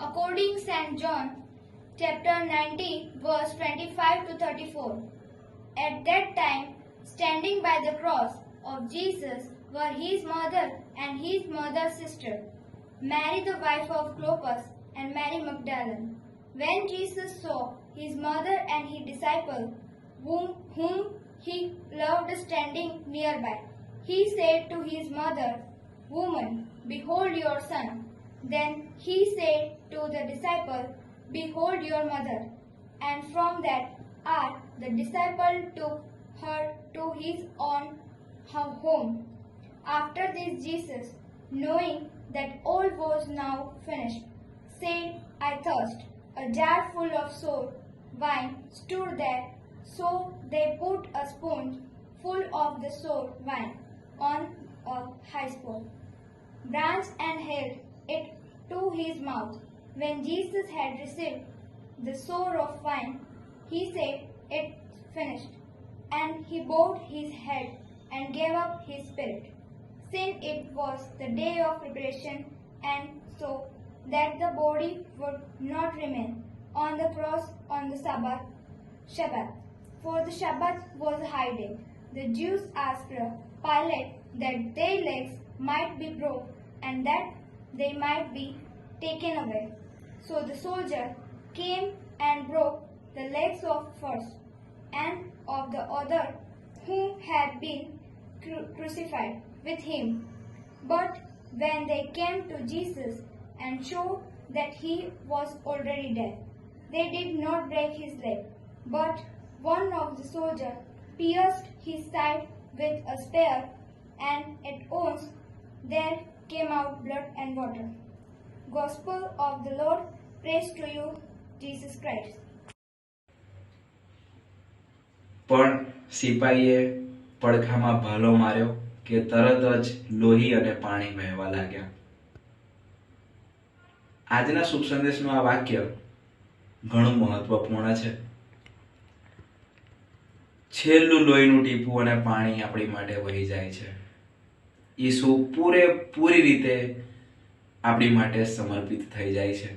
According St. John chapter 19 verse 25 to 34. At that time, standing by the cross of Jesus were his mother and his mother's sister, Mary the wife of Clopas and Mary Magdalene. When Jesus saw his mother and his disciple, whom, whom he loved standing nearby, he said to his mother, Woman, behold your son. Then he said to the disciple, Behold your mother. And from that hour the disciple took her to his own home. After this, Jesus, knowing that all was now finished, said, I thirst. A jar full of sour wine stood there, so they put a sponge full of the sour wine on a high spot, branched and held it to his mouth. When Jesus had received the sour of wine, he said, It's finished. And he bowed his head and gave up his spirit. Since it was the day of preparation, and so that the body would not remain on the cross on the Sabbath, Shabbat. For the Shabbat was a high day. The Jews asked Pilate that their legs might be broke and that they might be taken away. So the soldier came and broke the legs of first and of the other who had been cru- crucified with him. But when they came to Jesus and showed that he was already dead, they did not break his leg, but one of the soldiers pierced his side with a spear, and at once there came out blood and water. Gospel of the Lord, praise to you, Jesus Christ. પણ સિપાહીએ પડખામાં ભાલો માર્યો કે તરત જ લોહી અને પાણી વહેવા લાગ્યા આજના શુભ સંદેશનું આ વાક્ય ઘણું મહત્વપૂર્ણ છે છેલ્લું લોહીનું ટીપું અને પાણી આપણી માટે વહી જાય છે ઈસુ પૂરેપૂરી રીતે આપણી માટે સમર્પિત થઈ જાય છે.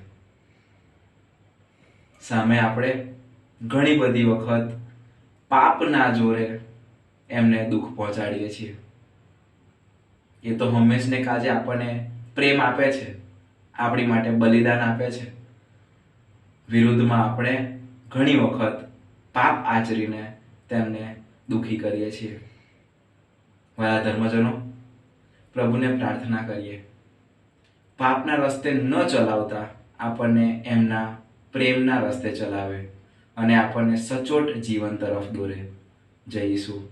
સામે આપણે ઘણી બધી વખત પાપના જોરે એમને દુઃખ પહોંચાડીએ છીએ. એ તો હંમેશને કાજે આપણને પ્રેમ આપે છે, આપણી માટે બલિદાન આપે છે. વિરુદ્ધમાં આપણે ઘણી વખત પાપ આચરીને તેમને દુઃખી કરીએ છીએ. વાલા ધર્મજનો પ્રભુને પ્રાર્થના કરીએ. પાપના રસ્તે ન ચલાવતા આપણને એમના પ્રેમના રસ્તે ચલાવે અને આપણને સચોટ જીવન તરફ દોરે. જઈશું